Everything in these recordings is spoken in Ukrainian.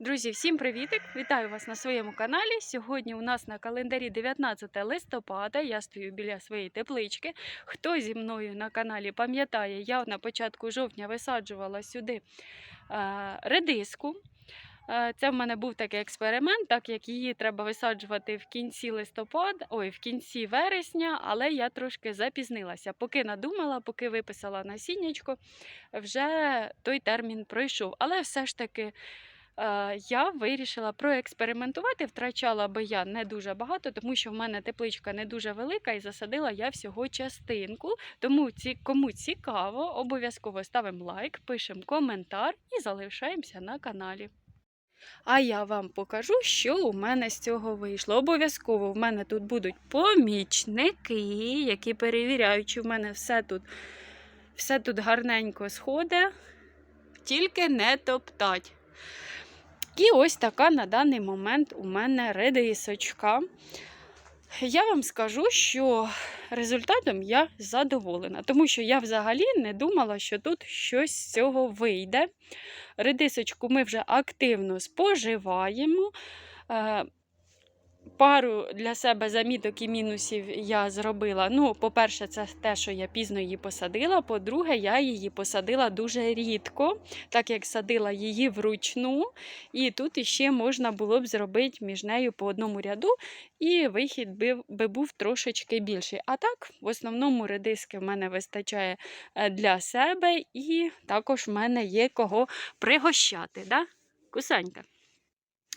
Друзі, всім привітик! Вітаю вас на своєму каналі. Сьогодні у нас на календарі 19 листопада. Я стою біля своєї теплички. Хто зі мною на каналі пам'ятає, я на початку жовтня висаджувала сюди е, редиску. Е, Це в мене був такий експеримент, так як її треба висаджувати в кінці листопада, ой, в кінці вересня, але я трошки запізнилася. Поки надумала, поки виписала насіннячко, вже той термін пройшов. Але все ж таки я вирішила проекспериментувати. Втрачала би я не дуже багато, тому що в мене тепличка не дуже велика і засадила я всього частинку. Тому ці, кому цікаво, обов'язково ставимо лайк, пишемо коментар і залишаємося на каналі. А я вам покажу, що у мене з цього вийшло. Обов'язково в мене тут будуть помічники, які перевіряють, чи в мене все тут, все тут гарненько сходить, тільки не топтать. І ось така на даний момент у мене редисочка. Я вам скажу, що результатом я задоволена, тому що я взагалі не думала, що тут щось з цього вийде. Редисочку ми вже активно споживаємо. Пару для себе заміток і мінусів я зробила. Ну, по-перше, це те, що я пізно її посадила. По-друге, я її посадила дуже рідко, так як садила її вручну. І тут іще можна було б зробити між нею по одному ряду, і вихід би, би був трошечки більший. А так, в основному редиски в мене вистачає е, для себе, і також в мене є кого пригощати. Да? Кусанька.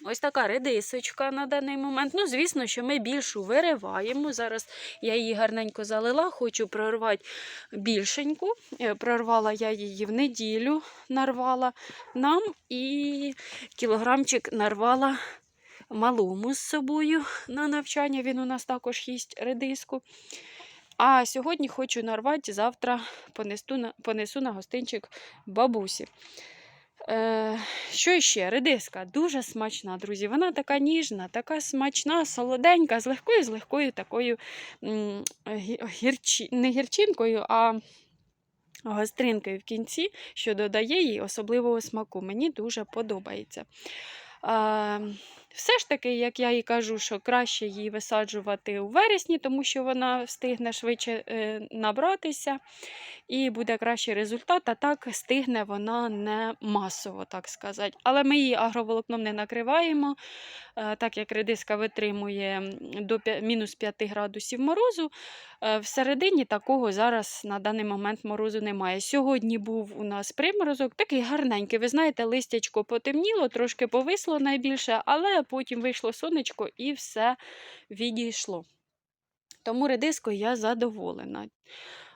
Ось така редисочка на даний момент. Ну, звісно, що ми більшу вириваємо. Зараз я її гарненько залила, хочу прорвати більшеньку. Е, Прорвала я її в неділю, нарвала нам і кілограмчик нарвала малому з собою на навчання. Він у нас також їсть редиску. А сьогодні хочу нарвати, завтра понесу на, понесу на гостинчик бабусі. Е, що ще? Редиска дуже смачна, друзі. Вона така ніжна, така смачна, солоденька, з легкою, з легкою такою гірчі, не гірчинкою, а гостринкою в кінці, що додає їй особливого смаку. Мені дуже подобається. А, все ж таки, як я і кажу, що краще її висаджувати у вересні, тому що вона встигне швидше е, набратися і буде кращий результат, а так стигне вона не масово, так сказати. Але ми її агроволокном не накриваємо, е, так як редиска витримує до мінус 5 градусів морозу. Е, Всередині такого зараз на даний момент морозу немає. Сьогодні був у нас приморозок, такий гарненький. Ви знаєте, листячко потемніло, трошки повисло найбільше, але потім вийшло сонечко і все відійшло. Тому редискою я задоволена.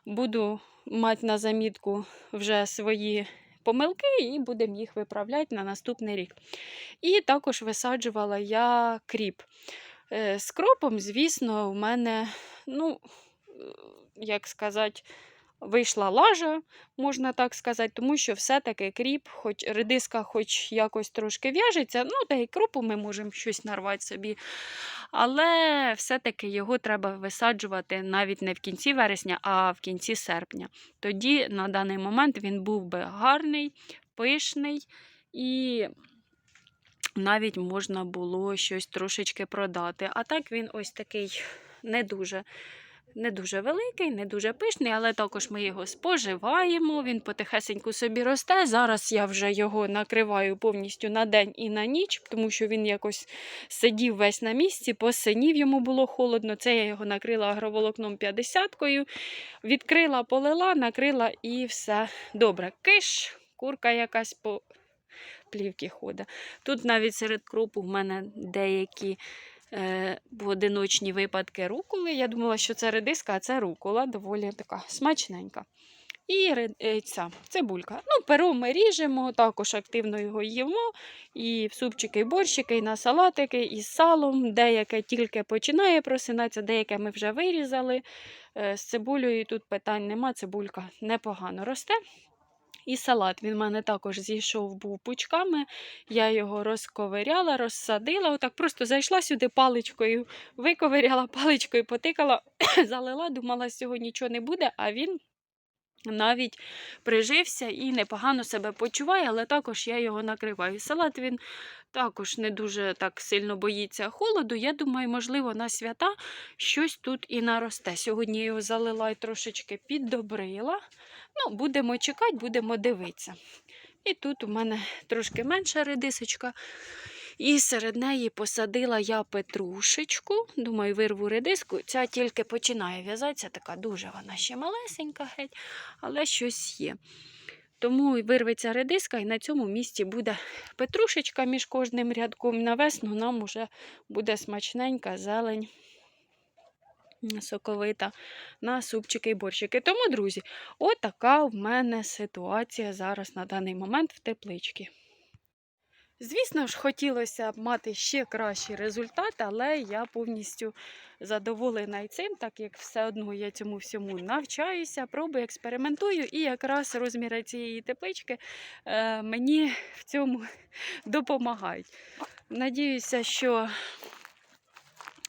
Буду мати на замітку вже свої помилки і будемо їх виправляти на наступний рік. І також висаджувала я кріп. Е, З кропом, звісно, у мене, ну, як сказати, вийшла лажа, можна так сказати, тому що все-таки кріп, хоч редиска хоч якось трошки в'яжеться, ну, та й кропу ми можемо щось нарвати собі. Але все-таки його треба висаджувати навіть не в кінці вересня, а в кінці серпня. Тоді на даний момент він був би гарний, пишний і навіть можна було щось трошечки продати. А так він ось такий не дуже. Не дуже великий, не дуже пишний, але також ми його споживаємо. Він потихесеньку собі росте. Зараз я вже його накриваю повністю на день і на ніч, тому що він якось сидів весь на місці, посинів йому було холодно. Це я його накрила агроволокном 50-кою, відкрила, полила, накрила і все добре. Киш, курка якась по плівки ходить. Тут навіть серед кропу в мене деякі поодиночні випадки руколи. Я думала, що це редиска, а це рукола, доволі така смачненька. І е, ця цибулька. Ну, перо ми ріжемо, також активно його їмо. І в супчики, і борщики, і на салатики, і з салом. Деяке тільки починає просинатися, деяке ми вже вирізали. Е, З цибулею тут питань нема, цибулька непогано росте. І салат він в мене також зійшов був пучками. Я його розковиряла, розсадила. Отак просто зайшла сюди паличкою, виковиряла паличкою, потикала, залила, думала, сьогодні нічого не буде, а він навіть прижився і непогано себе почуває, але також я його накриваю. Салат він також не дуже так сильно боїться холоду. Я думаю, можливо, на свята щось тут і наросте. Сьогодні його залила і трошечки піддобрила. Ну, будемо чекати, будемо дивитися. І тут у мене трошки менша редисочка. І серед неї посадила я петрушечку. Думаю, вирву редиску. Ця тільки починає в'язатися, така дуже вона ще малесенька геть, але щось є. Тому вирветься редиска, і на цьому місці буде петрушечка між кожним рядком. На весну нам уже буде смачненька зелень соковита на супчики і борщики. Тому, друзі, отака в мене ситуація зараз на даний момент в тепличці. Звісно ж, хотілося б мати ще кращий результат, але я повністю задоволена і цим, так як все одно я цьому всьому навчаюся, пробую, експериментую, і якраз розміри цієї теплички е, мені в цьому допомагають. Надіюся, що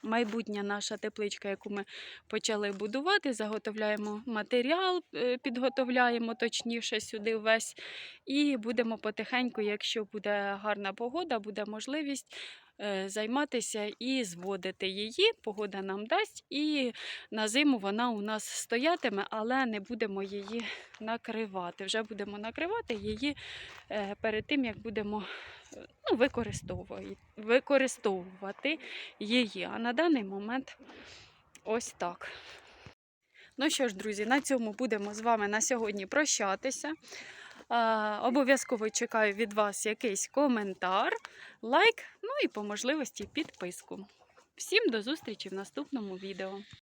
майбутня наша тепличка, яку ми почали будувати, заготовляємо матеріал, е, підготовляємо точніше сюди весь. І будемо потихеньку, якщо буде гарна погода, буде можливість займатися і зводити її. Погода нам дасть, і на зиму вона у нас стоятиме, але не будемо її накривати. Вже будемо накривати її е, перед тим, як будемо е, ну, використовувати, використовувати її. А на даний момент ось так. Ну що ж, друзі, на цьому будемо з вами на сьогодні прощатися. Обов'язково чекаю від вас якийсь коментар, лайк, ну і по можливості підписку. Всім до зустрічі в наступному відео.